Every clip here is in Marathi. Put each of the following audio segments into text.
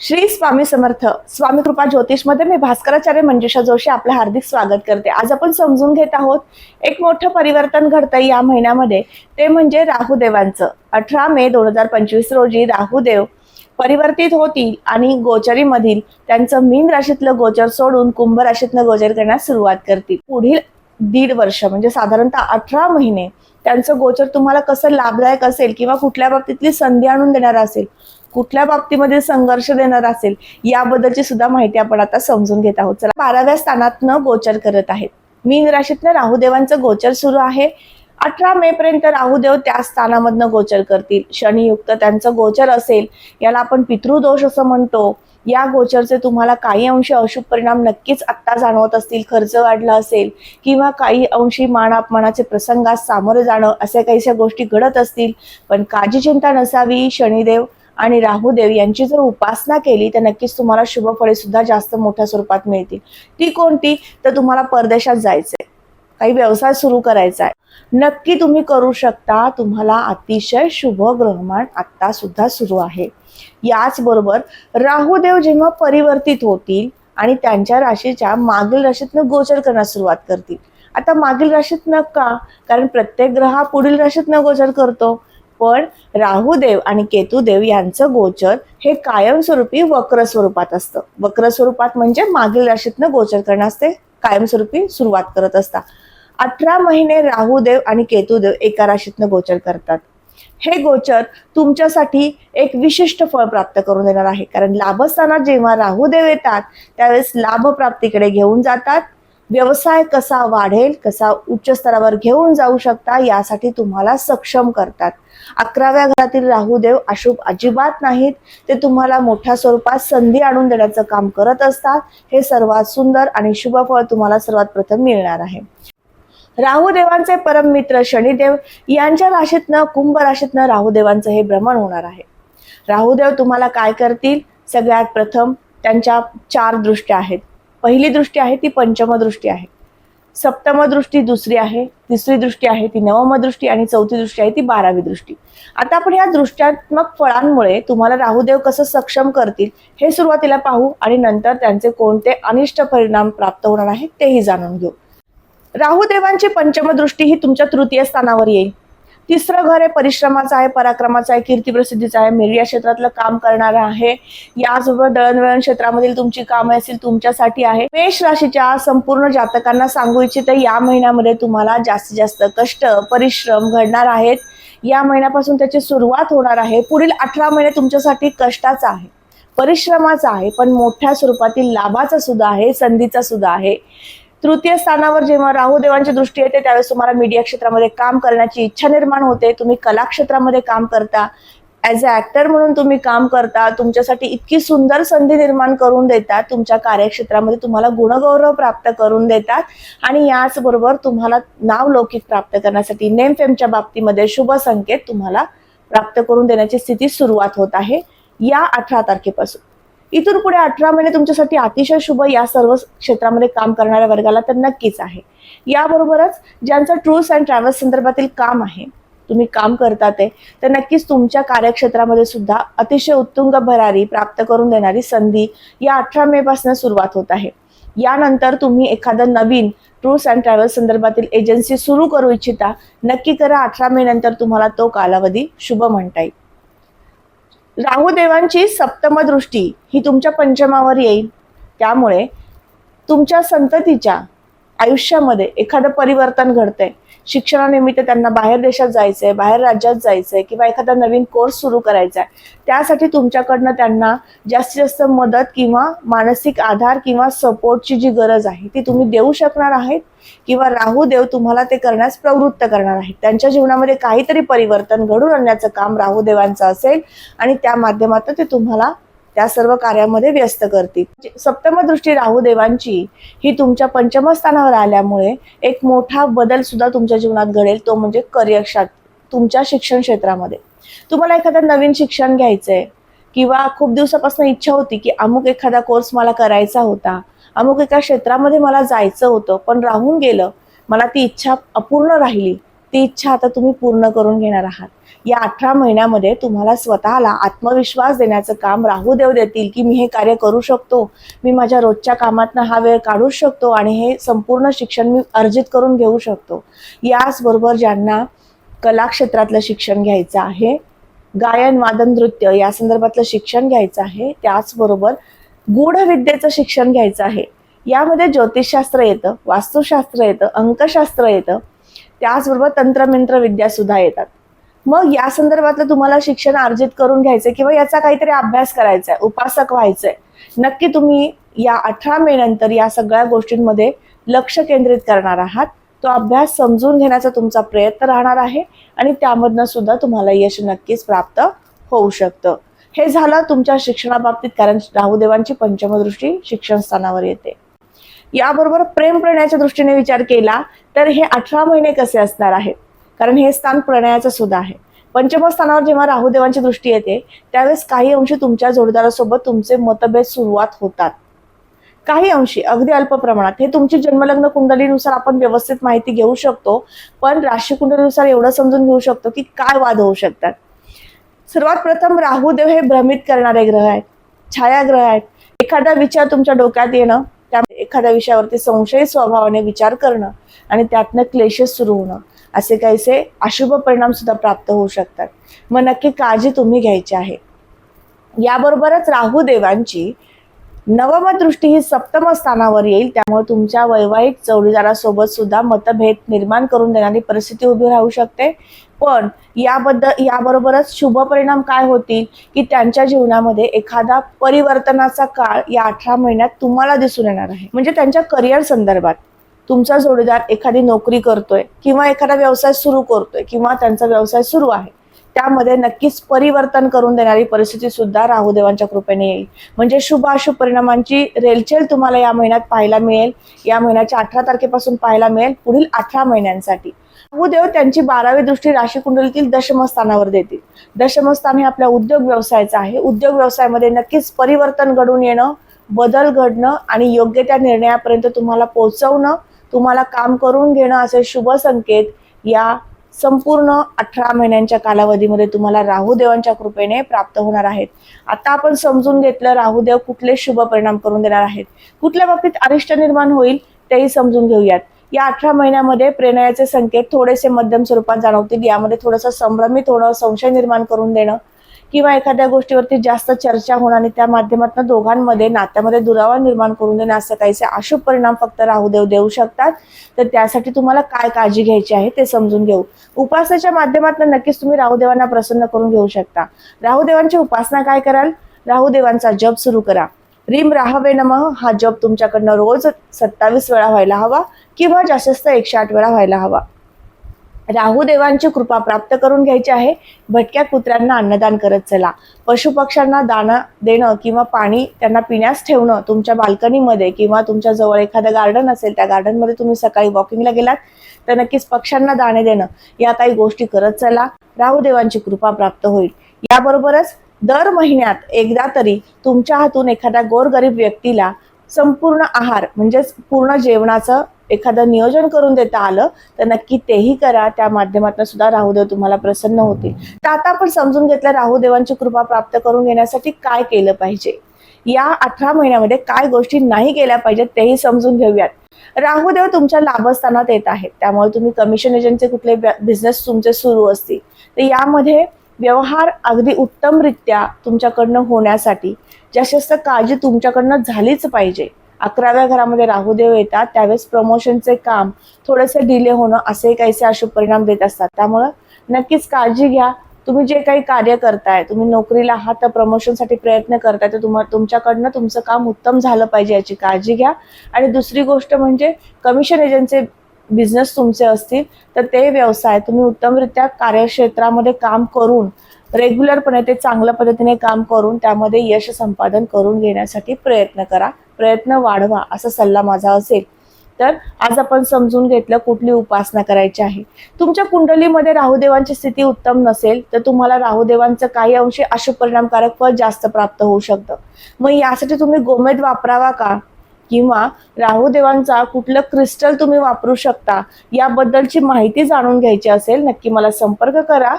श्री स्वामी समर्थ स्वामी कृपा ज्योतिषमध्ये मी भास्कराचार्य मंजुषा जोशी आपलं हार्दिक स्वागत करते. आज आपण समजून घेत आहोत एक मोठं परिवर्तन घडतंय या महिन्यामध्ये. ते म्हणजे राहुदेवांचं. अठरा मे दोन हजार पंचवीस रोजी राहुदेव परिवर्तित होतील आणि गोचरीमधील त्यांचं मीन राशीतलं गोचर सोडून कुंभ राशीतलं गोचर करण्यास सुरुवात करतील. पुढील दीड वर्ष म्हणजे साधारणतः अठरा महिने त्यांचं गोचर तुम्हाला कसं लाभदायक असेल किंवा कुठल्या बाबतीतली संधी आणून देणार असेल कुठल्या बाबतीमध्ये संघर्ष देणार असेल याबद्दलची सुद्धा माहिती आपण आता समजून घेत आहोत. चला बाराव्या स्थानातनं गोचर करत आहेत. मीन राशीतनं राहुदेवांचं गोचर सुरू आहे. अठरा मे पर्यंत राहुदेव त्या स्थानामधनं गोचर करतील. शनियुक्त त्यांचं गोचर असेल याला आपण पितृदोष असं म्हणतो. या गोचरचे तुम्हाला काही अंशी अशुभ परिणाम नक्कीच आत्ता जाणवत असतील खर्च वाढला असेल किंवा काही अंशी मान अपमानाचे प्रसंगास सामोरे जाणं अशा काहीशा गोष्टी घडत असतील. पण काळजी चिंता नसावी शनिदेव. आणि राहुदेव यांची जर उपासना केली तर नक्कीच तुम्हाला शुभ फळे सुद्धा जास्त मोठ्या स्वरूपात मिळतील. ती कोणती? तर तुम्हाला परदेशात जायचंय. काही व्यवसाय सुरू करायचा आहे नक्की तुम्ही करू शकता. तुम्हाला अतिशय शुभ ग्रहमान आत्ता सुद्धा सुरू आहे. याचबरोबर राहुदेव जेव्हा परिवर्तित होतील आणि त्यांच्या राशीच्या मागील राशीतनं गोचर करण्यास सुरुवात करतील. आता मागील राशीतनं का? कारण प्रत्येक ग्रह पुढील राशीतनं गोचर करतो. पण राहुदेव आणि केतुदेव यांचं गोचर हे कायमस्वरूपी वक्र स्वरूपात असतं. वक्र स्वरूपात म्हणजे मागील राशीतनं गोचर करण्यास ते कायमस्वरूपी सुरुवात करत असतात. अठरा महिने राहुदेव आणि केतुदेव एका राशीतनं गोचर करतात. हे गोचर तुमच्यासाठी एक विशिष्ट फळ प्राप्त करून देणार आहे. कारण लाभस्थानात जेव्हा राहुदेव येतात त्यावेळेस लाभ प्राप्तीकडे घेऊन जातात व्यवसाय कसा वाढेल कसा उच्च स्तरावर घेऊन जाऊ शकता यासाठी तुम्हाला सक्षम करतात. अकराव्या घरातील राहुदेव अशुभ अजिबात नाहीत. ते तुम्हाला मोठ्या स्वरूपात संधी आणून देण्याचं काम करत असतात. हे सर्वात सुंदर आणि शुभ फळ तुम्हाला सर्वात प्रथम मिळणार आहे. राहुदेवांचे परम मित्र शनिदेव यांच्या राशीतनं कुंभ राशीतनं राहुदेवांचं हे भ्रमण होणार आहे. राहुदेव तुम्हाला काय करतील? सगळ्यात प्रथम त्यांच्या चार दृष्ट्या आहेत. पहिली दृष्टी आहे ती पंचम दृष्टी आहे. सप्तम दृष्टी दुसरी आहे तिसरी दृष्टी आहे ती नवम दृष्टी आणि चौथी दृष्टी आहे ती बारावी दृष्टी. आता आपण या दृष्ट्यात्मक फळांमुळे तुम्हाला राहुदेव कसं सक्षम करतील हे सुरुवातीला पाहू आणि नंतर त्यांचे कोणते अनिष्ट परिणाम प्राप्त होणार आहेत तेही जाणून घेऊ. राहुदेवांची पंचम दृष्टी ही तुमच्या तृतीय स्थानावर येईल. तिसरं घर आहे परिश्रमाचं आहे पराक्रमाचं आहे कीर्ती प्रसिद्धीचं आहे. मीडिया क्षेत्रातलं काम करणारं आहे. याचबरोबर दळणवळण क्षेत्रामधील तुमची कामे असतील तुमच्यासाठी आहे. मेष राशीच्या संपूर्ण जातकांना सांगू इच्छिते या महिन्यामध्ये तुम्हाला जास्तीत जास्त कष्ट परिश्रम घडणार आहेत. या महिन्यापासून त्याची सुरुवात होणार आहे. पुढील अठरा महिने तुमच्यासाठी कष्टाचा आहे परिश्रमाचा आहे पण मोठ्या स्वरूपातील लाभाचा सुद्धा आहे संधीचा सुद्धा आहे. तृतीय स्थानावर जेव्हा राहुदेवांची दृष्टी येते त्यावेळेस तुम्हाला मीडिया क्षेत्रामध्ये काम करण्याची इच्छा निर्माण होते. तुम्ही कला क्षेत्रामध्ये काम करता. ॲज अ ॲक्टर म्हणून तुम्ही काम करता तुमच्यासाठी इतकी सुंदर संधी निर्माण करून देतात. तुमच्या कार्यक्षेत्रामध्ये तुम्हाला गुणगौरव प्राप्त करून देतात. आणि याचबरोबर तुम्हाला नाव लौकिक प्राप्त करण्यासाठी नेम फेमच्या बाबतीमध्ये शुभ संकेत तुम्हाला प्राप्त करून देण्याची स्थिती सुरुवात होत आहे या अठरा तारखेपासून. इथून पुढे अठरा महिने तुमच्यासाठी अतिशय शुभ या सर्व क्षेत्रामध्ये काम करणाऱ्या वर्गाला तर नक्कीच आहे. याबरोबरच ज्यांचं टूर्स अँड ट्रॅव्हल्स संदर्भातील काम आहे तुम्ही काम करता ते तर नक्कीच तुमच्या कार्यक्षेत्रामध्ये सुद्धा अतिशय उत्तुंग भरारी प्राप्त करून देणारी संधी या अठरा मे पासून सुरुवात होत आहे. यानंतर तुम्ही एखादं नवीन टूर्स अँड ट्रॅव्हल्स संदर्भातील एजन्सी सुरू करू इच्छिता नक्की करा अठरा मे नंतर तुम्हाला तो कालावधी शुभ म्हणता येईल. राहुदेवांची सप्तम दृष्टी ही तुमच्या पंचमावर येईल. त्यामुळे तुमच्या संततीच्या आयुष्यामध्ये एखादं परिवर्तन घडतंय. शिक्षणानिमित्त त्यांना बाहेर देशात जायचंय बाहेर राज्यात जायचंय किंवा एखादा नवीन कोर्स सुरू करायचा आहे त्यासाठी तुमच्याकडनं त्यांना जास्तीत जास्त मदत किंवा मानसिक आधार किंवा सपोर्टची जी गरज आहे ती तुम्ही देऊ शकणार आहेत किंवा राहू देव तुम्हाला ते करण्यास प्रवृत्त करणार आहेत. त्यांच्या जीवनामध्ये काहीतरी परिवर्तन घडून आणण्याचं काम राहुदेवांचं असेल आणि त्या माध्यमातून ते तुम्हाला त्या सर्व कार्यामध्ये व्यस्त करतील. म्हणजे सप्तम दृष्टी राहुदेवांची ही तुमच्या पंचम स्थानावर आल्यामुळे एक मोठा बदल सुद्धा तुमच्या जीवनात घडेल. तो म्हणजे करिअर तुमच्या शिक्षण क्षेत्रामध्ये. तुम्हाला एखादं नवीन शिक्षण घ्यायचंय किंवा खूप दिवसापासून इच्छा होती की अमुक एखादा कोर्स मला करायचा होता अमुक एका क्षेत्रामध्ये मला जायचं होतं पण राहून गेलं मला ती इच्छा अपूर्ण राहिली ती इच्छा आता तुम्ही पूर्ण करून घेणार आहात. या अठरा महिन्यामध्ये तुम्हाला स्वतःला आत्मविश्वास देण्याचं काम राहू देव देतील की मी हे कार्य करू शकतो मी माझ्या रोजच्या कामातनं हा वेळ काढू शकतो आणि हे संपूर्ण शिक्षण मी अर्जित करून घेऊ शकतो. याचबरोबर ज्यांना कलाक्षेत्रातलं शिक्षण घ्यायचं आहे गायन वादन नृत्य या संदर्भातलं शिक्षण घ्यायचं आहे त्याचबरोबर गूढविद्येचं शिक्षण घ्यायचं आहे. यामध्ये ज्योतिषशास्त्र येतं वास्तुशास्त्र येतं अंकशास्त्र येतं. त्याचबरोबर तंत्रमंत्र विद्या सुद्धा येतात. मग या संदर्भातलं तुम्हाला शिक्षण अर्जित करून घ्यायचंय किंवा याचा काहीतरी अभ्यास करायचा आहे उपासक व्हायचंय नक्की तुम्ही या अठरा मे नंतर या सगळ्या गोष्टींमध्ये लक्ष केंद्रित करणार आहात. तो अभ्यास समजून घेण्याचा तुमचा प्रयत्न राहणार आहे आणि त्यामधनं सुद्धा तुम्हाला यश नक्कीच प्राप्त होऊ शकतं. हे झालं तुमच्या शिक्षणाबाबतीत कारण राहुदेवांची पंचमदृष्टी शिक्षण स्थानावर येते. याबरोबर प्रेम प्रणयाच्या दृष्टीने विचार केला तर हे अठरा महिने कसे असणार आहेत? कारण हे स्थान प्रणयाचं सुद्धा आहे. पंचम स्थानावर जेव्हा राहुदेवांची दृष्टी येते त्यावेळेस काही अंशी तुमच्या जोडीदारासोबत तुमचे मतभेद सुरुवात होतात. काही अंशी अगदी अल्प प्रमाणात हे तुमची जन्मलग्न कुंडलीनुसार आपण व्यवस्थित माहिती घेऊ शकतो पण राशी कुंडलीनुसार एवढं समजून घेऊ शकतो की काय वाद होऊ शकतात. सर्वात प्रथम राहुदेव हे भ्रमित करणारे ग्रह आहेत छायाग्रह आहेत. एखादा विचार तुमच्या डोक्यात येणं त्यामुळे एखाद्या विषयावरती संशयी स्वभावाने विचार करणं आणि त्यातनं क्लेशेस सुरू होणं असे काहीसे अशुभ परिणाम सुद्धा प्राप्त होऊ शकतात. मग नक्की काळजी तुम्ही घ्यायची आहे. याबरोबरच राहू देवांची नवम दृष्टी ही सप्तम स्थानावर येईल त्यामुळे तुमच्या वैवाहिक जोडीदारासोबत सुद्धा मतभेद निर्माण करून देणारी परिस्थिती उभी राहू शकते. पण याबद्दल याबरोबरच शुभ परिणाम काय होतील? की त्यांच्या जीवनामध्ये एखादा परिवर्तनाचा काळ या अठरा महिन्यात तुम्हाला दिसून येणार आहे. म्हणजे त्यांच्या करिअर संदर्भात तुमचा जोडीदार एखादी नोकरी करतोय किंवा एखादा व्यवसाय सुरू करतोय किंवा त्यांचा व्यवसाय सुरू आहे त्यामध्ये नक्कीच परिवर्तन करून देणारी परिस्थिती सुद्धा राहुदेवांच्या कृपेने येईल. म्हणजे शुभ अशुभ परिणामांची रेलचेल तुम्हाला या महिन्यात पाहायला मिळेल. या महिन्याच्या अठरा तारखेपासून पाहायला मिळेल. पुढील अठरा महिन्यांसाठी. राहुदेव त्यांची बारावी दृष्टी राशी कुंडलीतील दशमस्थानावर देतील. दशमस्थान हे आपल्या उद्योग व्यवसायाचं आहे. उद्योग व्यवसायामध्ये नक्कीच परिवर्तन घडून येणं बदल घडणं आणि योग्य त्या निर्णयापर्यंत तुम्हाला पोहोचवणं तुम्हाला काम करून घेणं असे शुभ संकेत या संपूर्ण अठरा महिन्यांच्या कालावधीमध्ये तुम्हाला राहुदेवांच्या कृपेने प्राप्त होणार आहेत. आता आपण समजून घेतलं राहुदेव कुठले शुभ परिणाम करून देणार आहेत. कुठल्या बाबतीत अरिष्ट निर्माण होईल तेही समजून घेऊयात. या अठरा महिन्यामध्ये प्रेरणाचे संकेत थोडेसे मध्यम स्वरूपात जाणवतील. यामध्ये थोडंसं संभ्रमित होणं संशय निर्माण करून देणं किंवा एखाद्या गोष्टीवरती जास्त चर्चा होणं आणि त्या माध्यमातून दोघांमध्ये नात्यामध्ये दुरावा निर्माण करून देणं असं काहीसे अशुभ परिणाम फक्त राहुदेव देऊ शकतात. तर त्यासाठी तुम्हाला काय काळजी घ्यायची आहे ते समजून घेऊ. उपासनेच्या माध्यमातून नक्कीच तुम्ही राहुदेवांना प्रसन्न करून घेऊ शकता. राहुदेवांची उपासना काय कराल? राहुदेवांचा जप सुरू करा. रीम राहवे नम. हा जप तुमच्याकडनं रोज सत्तावीस वेळा व्हायला हवा किंवा जास्तीत जास्त एकशे आठ वेळा व्हायला हवा. राहुदेवांची कृपा प्राप्त करून घ्यायची आहे. भटक्या कुत्र्यांना अन्नदान करत चला. पशुपक्ष्यांना दाणा देणं किंवा पाणी त्यांना पिण्यास ठेवणं तुमच्या बाल्कनीमध्ये किंवा तुमच्या जवळ एखादं गार्डन असेल त्या गार्डनमध्ये तुम्ही सकाळी वॉकिंगला गेलात तर नक्कीच पक्ष्यांना दाणे देणं या काही गोष्टी करत चला. राहुदेवांची कृपा प्राप्त होईल. याबरोबरच दर महिन्यात एकदा तरी तुमच्या हातून एखाद्या गोरगरीब व्यक्तीला संपूर्ण आहार म्हणजेच पूर्ण जेवणाचं एखादं नियोजन करून देता आलं तर नक्की तेही करा. त्या माध्यमातून सुद्धा राहुदेव तुम्हाला प्रसन्न होतील. तर आता आपण समजून घेतलं राहुदेवांची कृपा प्राप्त करून घेण्यासाठी काय केलं पाहिजे? या अठरा महिन्यामध्ये काय गोष्टी नाही केल्या पाहिजेत तेही समजून घेऊयात. राहुदेव तुमच्या लाभस्थानात येत आहेत. त्यामुळे तुम्ही कमिशन एजंटचे कुठले बिझनेस तुमचे सुरू असतील. तर यामध्ये व्यवहार अगदी उत्तमरित्या तुमच्याकडनं होण्यासाठी जास्त काळजी तुमच्याकडनं झालीच पाहिजे. अकराव्या घरामध्ये राहुदेव येतात त्यावेळेस प्रमोशनचे काम थोडेसे डिले होणं असे काहीसे अशुभ परिणाम देत असतात. त्यामुळं नक्कीच काळजी घ्या. तुम्ही जे काही कार्य करताय तुम्ही नोकरीला आहात तर प्रमोशनसाठी प्रयत्न करताय तर तुम्हा तुमच्याकडनं तुमचं काम उत्तम झालं पाहिजे याची काळजी घ्या. आणि दुसरी गोष्ट म्हणजे कमिशन एजंटचे बिझनेस तुमचे असतील तर ते व्यवसाय तुम्ही उत्तमरित्या कार्यक्षेत्रामध्ये काम करून रेग्युलरपणे ते चांगल्या पद्धतीने काम करून त्यामध्ये यश संपादन करून घेण्यासाठी प्रयत्न करा. प्रयत्न वाढवा असा सल्ला माझा असेल. तर आज आपण समजून घेतलं कुठली उपासना करायची आहे. तुमच्या कुंडलीमध्ये राहुदेवांची स्थिती उत्तम नसेल तर तुम्हाला राहुदेवांचं काही अंशी अशुभ परिणामकारक फळ जास्त प्राप्त होऊ शकतं. मग यासाठी तुम्ही गोमेद वापरावा का? किंवा राहुदेवांचा कुठलं क्रिस्टल तुम्ही वापरू शकता याबद्दलची माहिती जाणून घ्यायची असेल नक्की मला संपर्क करा.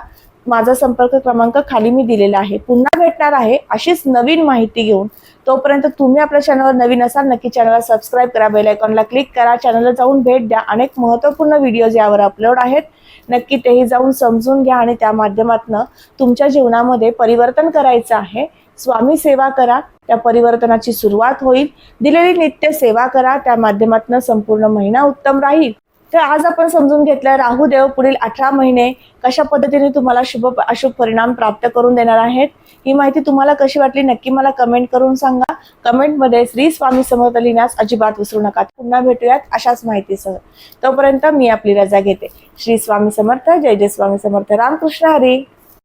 माझा संपर्क क्रमांक खाली मी दिलेला आहे. पुन्हा भेटणार आहे अशीच नवीन माहिती घेऊन. तोपर्यंत तुम्ही आपल्या चॅनलवर नवीन असाल नक्की चॅनलला सबस्क्राईब करा बेल आयकॉनला क्लिक करा. चॅनलला जाऊन भेट द्या. अनेक महत्त्वपूर्ण व्हिडिओज यावर अपलोड आहेत. नक्की तेही जाऊन समजून घ्या आणि त्या माध्यमातून तुमच्या जीवनामध्ये परिवर्तन करायचं आहे. स्वामी सेवा करा त्या परिवर्तनाची सुरुवात होईल. दिलेली नित्य सेवा करा त्या माध्यमातून संपूर्ण महिना उत्तम राहील. तर आज आपण समजून घेतलं राहू देव पुढील अठरा महिने कशा पद्धतीने तुम्हाला शुभ अशुभ परिणाम प्राप्त करून देणार आहेत? ही माहिती तुम्हाला कशी वाटली नक्की मला कमेंट करून सांगा. कमेंटमध्ये श्री स्वामी समर्थ लिहिण्यास अजिबात विसरू नका. पुन्हा भेटूयात अशाच माहितीसह. तोपर्यंत मी आपली रजा घेते. श्री स्वामी समर्थ जय जय स्वामी समर्थ. रामकृष्ण हरी.